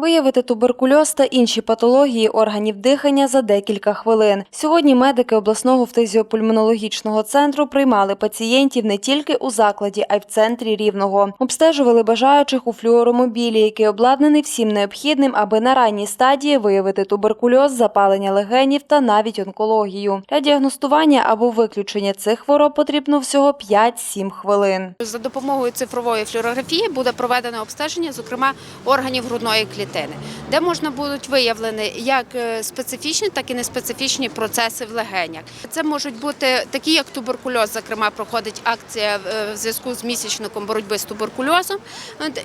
Виявити туберкульоз та інші патології органів дихання за декілька хвилин. Сьогодні медики обласного фтизіопульмонологічного центру приймали пацієнтів не тільки у закладі, а й в центрі Рівного. Обстежували бажаючих у флюоромобілі, який обладнаний всім необхідним, аби на ранній стадії виявити туберкульоз, запалення легенів та навіть онкологію. Для діагностування або виключення цих хвороб потрібно всього 5-7 хвилин. За допомогою цифрової флюорографії буде проведено обстеження, зокрема органів грудної клітини, де можна будуть виявлені як е, специфічні, так і неспецифічні процеси в легенях. Це можуть бути такі, як туберкульоз. Зокрема, проходить акція е, в зв'язку з місячником боротьби з туберкульозом.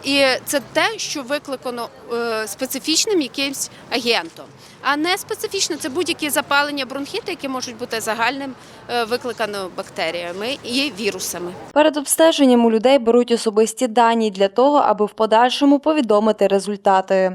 І це те, що викликано е, специфічним якимсь агентом. А не специфічно це будь-які запалення бронхіти, які можуть бути загальним викликано бактеріями і вірусами. Перед обстеженням у людей беруть особисті дані для того, аби в подальшому повідомити результати.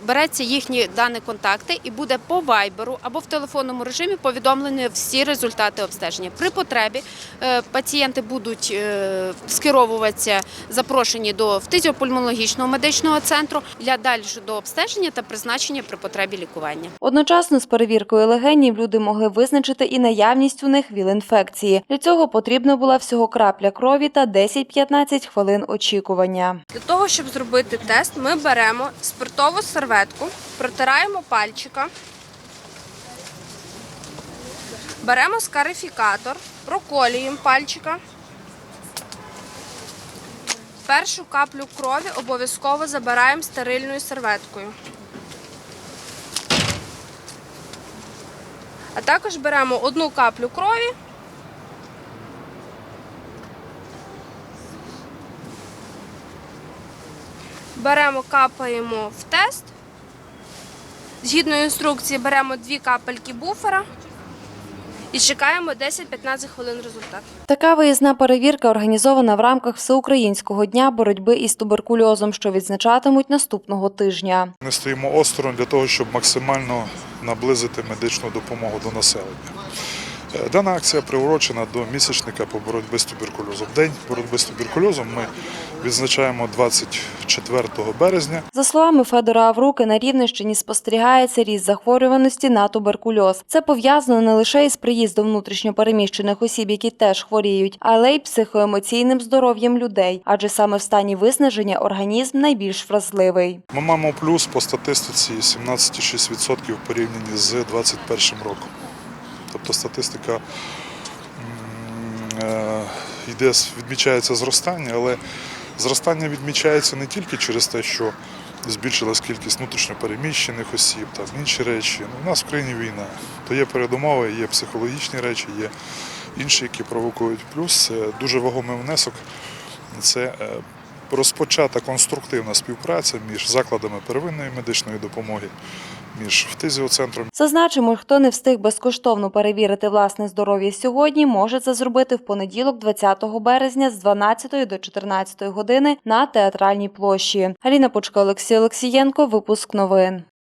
Береться їхні дані контакти і буде по вайберу або в телефонному режимі повідомлені всі результати обстеження. При потребі е, пацієнти будуть е, скеровуватися, запрошені до фтизіопульмонологічного медичного центру для дальшого обстеження та призначення при потребі лікування. Одночасно з перевіркою легенів люди могли визначити і наявність у них ВІЛ-інфекції. Для цього потрібна була всього крапля крові та 10-15 хвилин очікування. Для того, щоб зробити тест, ми беремо спиртову серветку, протираємо пальчика, беремо скарифікатор, проколюємо пальчика. Першу каплю крові обов'язково забираємо стерильною серветкою. А також беремо одну каплю крові беремо, капаємо в тест. Згідно інструкції беремо дві капельки буфера і чекаємо 10-15 хвилин результат. Така виїзна перевірка організована в рамках Всеукраїнського дня боротьби із туберкульозом, що відзначатимуть наступного тижня. Ми стоїмо осторонь для того, щоб максимально наблизити медичну допомогу до населення. Е, Дана акція приурочена до місячника по боротьбі з туберкульозом. День боротьби з туберкульозом ми відзначаємо 24 березня. За словами Федора Авруки, на Рівненщині спостерігається ріст захворюваності на туберкульоз. Це пов'язано не лише із приїздом внутрішньопереміщених осіб, які теж хворіють, але й психоемоційним здоров'ям людей, адже саме в стані виснаження організм найбільш вразливий. Ми маємо плюс по статистиці 17,6% в порівнянні з 2021 роком. Тобто статистика е, йде, відмічається зростання, але зростання відмічається не тільки через те, що збільшилась кількість внутрішньопереміщених осіб, там інші речі. Ну, у нас в країні війна. То є передумови, є психологічні речі, є інші, які провокують. Плюс це дуже вагомий внесок. Це е, розпочата конструктивна співпраця між закладами первинної медичної допомоги, між фтизіоцентром Зазначимо, хто не встиг безкоштовно перевірити власне здоров'я сьогодні, може це зробити в понеділок, 20 березня з 12 до 14 години на театральній площі. Аліна Почка, Олексій Олексієнко. Випуск новин.